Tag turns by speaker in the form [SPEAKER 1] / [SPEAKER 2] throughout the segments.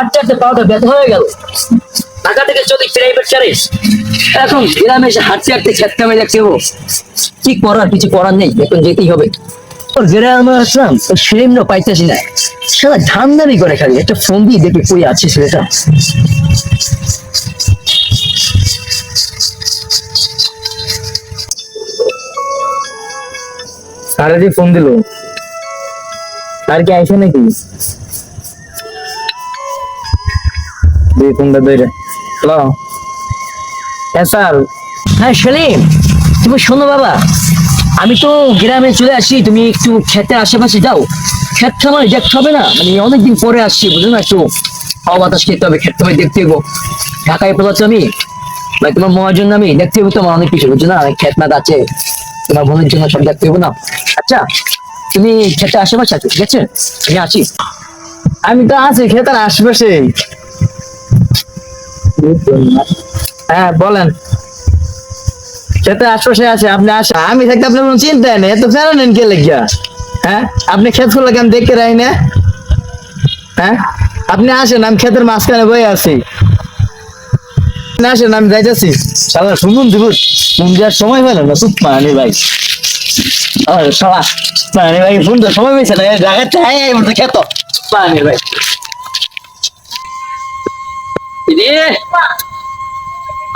[SPEAKER 1] হাঁটতে পাওয়াটা ব্যথা হয়ে গেল। ঢাকা থেকে চলি প্রাইভেট কারে এখন গ্রামে এসে হাঁটতে হাঁটতে খেত কামে দেখতে হব কি করার, কিছু করার নেই, এখন যেতেই হবে। ওর গ্রামে আসলাম সেম না পাইতেছি না। সারা ধান্দারি করে খালি, একটা ফোন দিয়ে দেখে আছে ছেলেটা।
[SPEAKER 2] স্যারে যে ফোন দিল? স্যার কি আইসে নাকি? দুই ফোনটা ধরে হ্যালো? হ্যাঁ স্যার।
[SPEAKER 1] হ্যাঁ সেলিম তুমি শোনো বাবা। আমি তো গ্রামে চলে আসি তুমি একটু খেতে আশেপাশে যাও। খেত খামার দেখতে হবে না মানে অনেকদিন পরে আসছি বুঝো না একটু। হাওয়া বাতাস খেতে হবে খেতে হবে দেখতে হব ঢাকায় পড়াচ্ছ আমি ভাই তোমার মহার জন্য আমি দেখতে হব তোমার অনেক কিছু বুঝছ না? অনেক খেত মাত আছে তোমার বোনের জন্য সব দেখতে হব না। আচ্ছা তুমি খেতে আশেপাশে আছো ঠিক আছে? আমি আছি
[SPEAKER 2] আমি তো আছি খেতার আশেপাশে হ্যাঁ বলেন। খেতে আশেপাশে আছে, আপনি আসেন। আমি থাকতে আপনার কোনো চিন্তা নেই, এত জানেন কে লেগিয়া? হ্যাঁ আপনি ক্ষেতগুলো কেন দেখতে রাই না। হ্যাঁ আপনি আসেন, আমি ক্ষেতের মাঝখানে বয়ে আছি। আসেন, আমি যাইতেছি। সালা, শুনুন দিব ফোন দেওয়ার সময় পেল না খুব পানি ভাই। সালা পানি ভাই, ফোন সময় পেয়েছে না জায়গাতে হ্যাঁ খেত। পানি ভাই।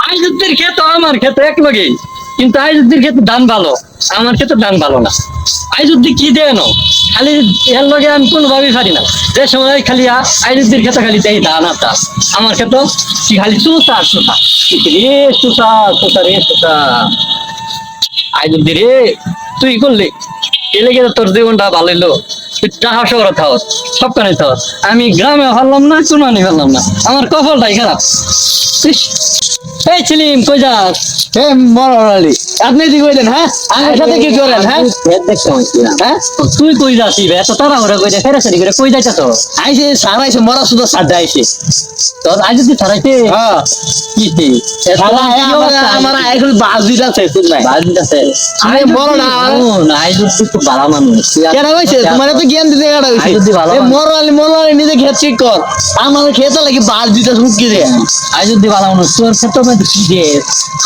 [SPEAKER 1] আইজুদ্দির ক্ষেত আমার ক্ষেত এক লগে কিন্তু আইজুদ্দির ক্ষেত ভালো, আমার ভালো না। আইজুদ্দি কি দেয় খালি এর লগে আমি কোনো ভাবি পারি না। যে সময় খালি আইজুদ্দির খালি দেয় ধান আর আমার ক্ষেত কি খালি আর চুতা রে চুতা চুতা রে চুতা আইজুদ্দি রে, তুই করলি। এলে গেলে তোর জীবনটা ভালো টাকা শহরে থাও সবখানে আমি গ্রামে হারলাম না চুনানি হারলাম না। আমার কপালটাই খারাপ। এই ছিলিম কই যাস?
[SPEAKER 2] হে মরালি আপনি কি কইলেন হ্যাঁ? আমার সাথে কি করেন হ্যাঁ?
[SPEAKER 1] হ্যাঁ? তুই কই যাসি বে এত তারা ওরা কই যা ফেরাসারি করে কই যাইতা তো
[SPEAKER 2] আইসে সারাইছে মরা শুধু সাদা আইসে।
[SPEAKER 1] তোর আজ যদি ছাড়াইতে
[SPEAKER 2] হ্যাঁ।
[SPEAKER 1] কি তে?
[SPEAKER 2] সারা আমার আমার এখন আছে শুন নাই।
[SPEAKER 1] বাজিত আছে।
[SPEAKER 2] আরে বড় না, আমার-
[SPEAKER 1] আই যদি তো ভালো মানুষ।
[SPEAKER 2] কেন হইছে তোমার তো জ্ঞান দিতে কাটা হইছে। এ। মরালি মরালি নিজে খেত ঠিক কর। আমার খেতে লাগি বাজ দিতে হুকি দে
[SPEAKER 1] আই যদি ভালো মানুষ? তোর দে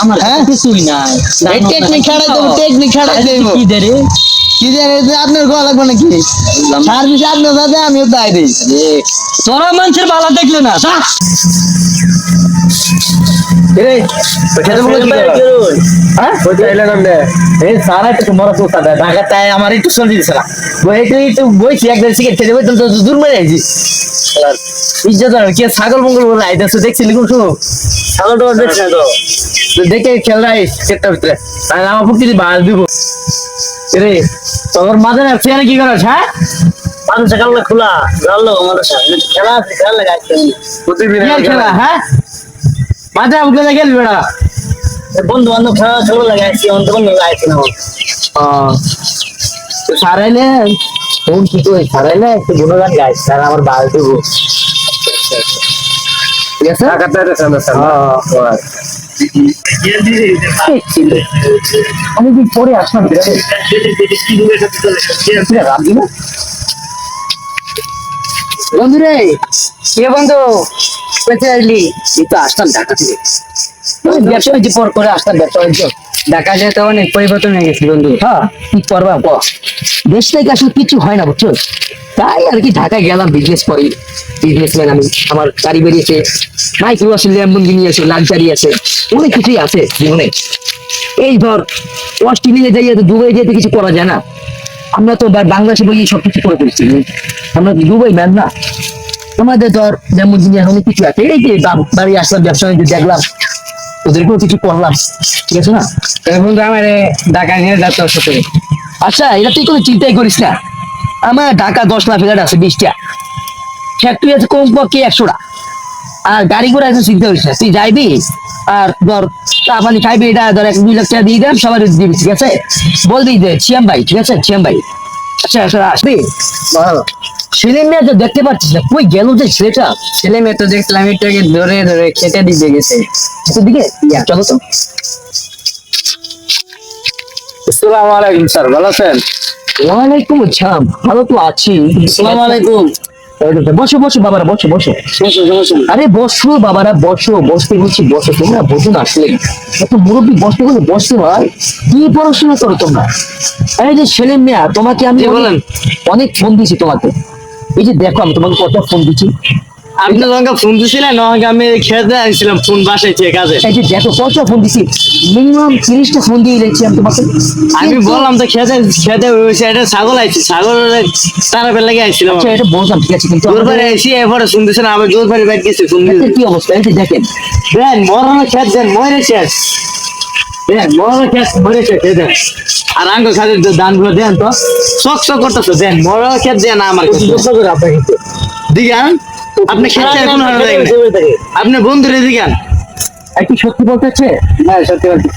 [SPEAKER 1] আমার
[SPEAKER 2] হ্যাঁ?
[SPEAKER 1] কিছুই নাই।
[SPEAKER 2] টেকনিক খাড়াই দেবো টেকনিক খাড়াই
[SPEAKER 1] আই
[SPEAKER 2] দেবো।
[SPEAKER 1] কি
[SPEAKER 2] কি আপনার গোয়া লাগবে নাকি? সার্ভিস আপনার সাথে আমিও তাই দিই।
[SPEAKER 1] তোরা মানুষের বালা দেখলে না
[SPEAKER 2] আমার একটু না। বইছি সিগারেট খেতে তো দূর মেরে আইছি। ইজ্জত ছাগল মঙ্গল বলে আইতাছে দেখছিলি কোন সময়? ছাগল তো দেখছ না তো। দেখে খেল রাই সেটটা ভিতরে। আমার ফুটি বাল দিব। রে তোর মাঝে কি করছ হ্যাঁ?
[SPEAKER 1] মানুষ সকাল খোলা? জানলো আমাদের সাথে খেলা আছে খেলা লাগাইছে
[SPEAKER 2] প্রতিদিন খেলা? হ্যাঁ? মাঝে উঠে দেখে বেড়া?
[SPEAKER 1] বন্ধু বান্ধব খেলা খেলা লাগাইছি অন্ত বন্ধু লাগাইছি না
[SPEAKER 2] সারাইলে? ফোন কি কই? সারাইলে? একটু গুণগান গাই স্যার আমার বাল দেবো। ঠিক আছে? হ্যাঁ। অনেকদিন পরে আসলাম? রাখবি না বন্ধু রে কে বন্ধু কোথায় আসলি। এই তো আসলাম ঢাকা থেকে। ব্যবসা হয়েছে পর করে আসলাম ব্যবসা ঢাকা যেতে অনেক পরিবর্তন হয়ে গেছে বন্ধু। হ্যাঁ। কি করবা ক দেশ থেকে আসলে কিছু হয় না বুঝছ? তাই আর কি ঢাকায় গেলাম বিজনেস করি। বিজনেসম্যান আমি আমার গাড়ি বেরিয়েছে। মাইক্রো আছে ল্যাম্বরগিনি আছে লাক্সারি আছে। অনেক কিছুই আছে জীবনে। এই ধর অস্ট্রেলিয়া যাইয়া তো দুবাই যেতে কিছু করা যায় না। আমরা তো বাংলাদেশে বই সব কিছু করে ফেলছি। আমরা দুবাই ম্যান না। আমাদের ধর যেমন জিনিস অনেক কিছু আছে এই যে বাড়ি আসলাম ব্যবসা দেখলাম ওদেরকেও কিছু করলাম ঠিক আছে না? এখন তো আমার ঢাকা নিয়ে যাচ্ছে ওর সাথে। আচ্ছা এটা তুই কোনো চিন্তাই করিস না। আমার ঢাকা দশ লাখ ফ্ল্যাট আছে বিশটা ফ্যাক্টরি আছে কম পক্ষে একশোটা আর গাড়ি ঘোড়া আছে চিন্তা করিস না। তুই যাইবি আর ধর চা পানি খাইবি এটা ধর এক দুই লাখ টাকা দিয়ে দেন সবার দিবি ঠিক আছে? বলবি যে ছিয়াম ভাই ঠিক আছে? ছিয়াম ভাই। আচ্ছা আচ্ছা আসবি? ছেলে মেয়ে তো দেখতে পাচ্ছিস না কই গেল যে ছেলেটা? ছেলে মেয়ে তো দেখলাম এটাকে ধরে ধরে খেতে দিতে গেছে। দিকে? চলো তো।
[SPEAKER 3] আসসালামু আলাইকুম স্যার ভালো আছেন?
[SPEAKER 2] ওয়ালাইকুম আসসালাম ভালো তো আছি।
[SPEAKER 3] আসসালামু আলাইকুম।
[SPEAKER 2] বসো বসো বাবারা বসো বসো। আরে বসো বাবারা বসো বসতে বলছি বসো তোমরা না আসলে। এত মুরব্বী বসতে বলে বসতে হয়? কি পড়াশোনা করো তোমরা? আরে যে ছেলে মেয়া তোমাকে আমি অনেক ফোন দিয়েছি তোমাকে। এই যে দেখো আমি তোমাকে কত ফোন দিচ্ছি
[SPEAKER 3] আপনি তোমাকে ফোন দিছিলেন আমাকে আমি খেতে আসছিলাম ফোন বাসায় থেকে কাজে
[SPEAKER 2] এই যে দেখো কত ফোন দিছি? মিনিমাম তিরিশটা ফোন দিয়ে রেখেছি আমি তোমাকে।
[SPEAKER 3] আমি বললাম তো খেতে খেতে ওই সাইডে ছাগল আইছি ছাগল তারা বেলা লেগে আইছিলাম
[SPEAKER 2] আচ্ছা এটা বললাম ঠিক আছে কিন্তু
[SPEAKER 3] জোর
[SPEAKER 2] আমাদের-
[SPEAKER 3] বাড়ি আইসি এরপরে ফোন দিছেন আবার জোর বাড়ি বাইক গেছি ফোন দিয়ে।
[SPEAKER 2] কি অবস্থা এই দেখেন।
[SPEAKER 3] দেন মরানো খেত দেন মরে শেষ। দেন মরানো খেত মরে শেষ দেন আর আঙ্গ খাদের দানগুলো দেন তো শখ শখ করতেছো দেন মরানো খেত দেন আমার কাছে স্বেচ্ছায় আপনি খেতে দেখেন আপনি বন্ধুরে
[SPEAKER 2] আর কি সত্যি বলতে হচ্ছে?
[SPEAKER 3] হ্যাঁ সত্যি বলছি।